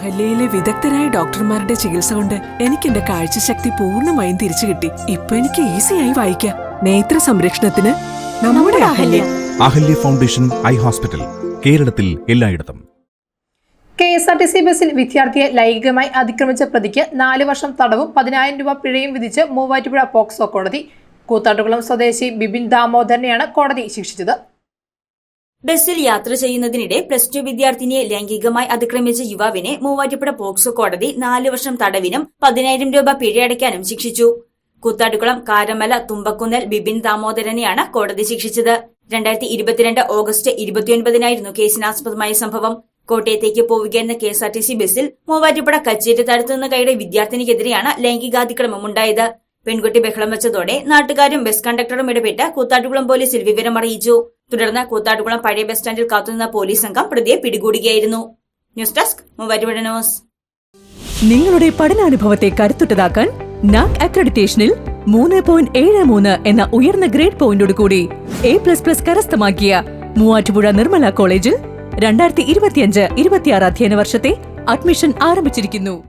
അഹല്യയിലെ വിദഗ്ധരായ ഡോക്ടർമാരുടെ ചികിത്സ കൊണ്ട് എനിക്ക് എന്റെ കാഴ്ചശക്തി പൂർണമായും തിരിച്ചു കിട്ടി. ഇപ്പൊ എനിക്ക് ഈസിയായി വായിക്കാം. നേത്ര സംരക്ഷണത്തിന് നമ്മുടെ Ahalya. Ahalya. Foundation eye hospital കേരളത്തിൽ എല്ലായിടത്തും. K S R T C ബസ്സിൽ വിദ്യാർത്ഥിയെ ലൈംഗികമായി അതിക്രമിച്ച പ്രതിക്ക് നാല് വർഷം തടവും പതിനായിരം രൂപ പിഴയും വിധിച്ച് മൂവാറ്റുപുഴ പോക്സോ കോടതി. കൂത്താട്ടുകുളം സ്വദേശി ബിബിൻ ദാമോദരനെയാണ് കോടതി ശിക്ഷിച്ചത്. ബസ്സിൽ യാത്ര ചെയ്യുന്നതിനിടെ പ്ലസ് ടു വിദ്യാർത്ഥിനിയെ ലൈംഗികമായി അതിക്രമിച്ച യുവാവിനെ മൂവാറ്റുപുഴ പോക്സോ കോടതി നാല് വർഷം തടവിനും പതിനായിരം രൂപ പിഴയടയ്ക്കാനും ശിക്ഷിച്ചു. കൂത്താട്ടുകുളം കാരമല തുമ്പക്കുന്നൽ ബിബിൻ ദാമോദരനെയാണ് കോടതി ശിക്ഷിച്ചത്. രണ്ടായിരത്തി ഇരുപത്തിരണ്ട് ഓഗസ്റ്റ് ഇരുപത്തിയൊൻപതിനായിരുന്നു കേസിനാസ്പദമായ സംഭവം. കോട്ടയത്തേക്ക് പോവുകയായിരുന്ന K S R T C ബസ്സിൽ മൂവാറ്റുപുഴ കച്ചേരി തടുത്തുനിന്ന് കൈയുടെ വിദ്യാർത്ഥിനിക്കെതിരെയാണ് ലൈംഗികാതിക്രമം ഉണ്ടായത്. പെൺകുട്ടി ബഹളം വെച്ചതോടെ നാട്ടുകാരും ബസ് കണ്ടക്ടറും ഇടപെട്ട് കൂത്താട്ടുകുളം പോലീസിൽ വിവരം അറിയിച്ചു തുടർന്ന് കൂത്താട്ടുകുളം പഴയ ബസ് സ്റ്റാൻഡിൽ കാത്തുനിന്ന പോലീസ് സംഘം പ്രതിയെ പിടികൂടുകയായിരുന്നു. News desk news. നിങ്ങളുടെ പഠനാനുഭവത്തെ കരുത്തുറ്റതാക്കാൻ നാക് അക്രഡിറ്റേഷനിൽ മൂന്ന് പോയിന്റ് ഏഴ് മൂന്ന് എന്ന ഉയർന്ന ഗ്രേഡ് പോയിന്റോട് കൂടി എ പ്ലസ് പ്ലസ് കരസ്ഥമാക്കിയ മൂവാറ്റുപുഴ നിർമ്മല കോളേജിൽ രണ്ടായിരത്തി ഇരുപത്തിയഞ്ച് ഇരുപത്തിയാറ് അധ്യയന വർഷത്തെ അഡ്മിഷൻ ആരംഭിച്ചിരിക്കുന്നു.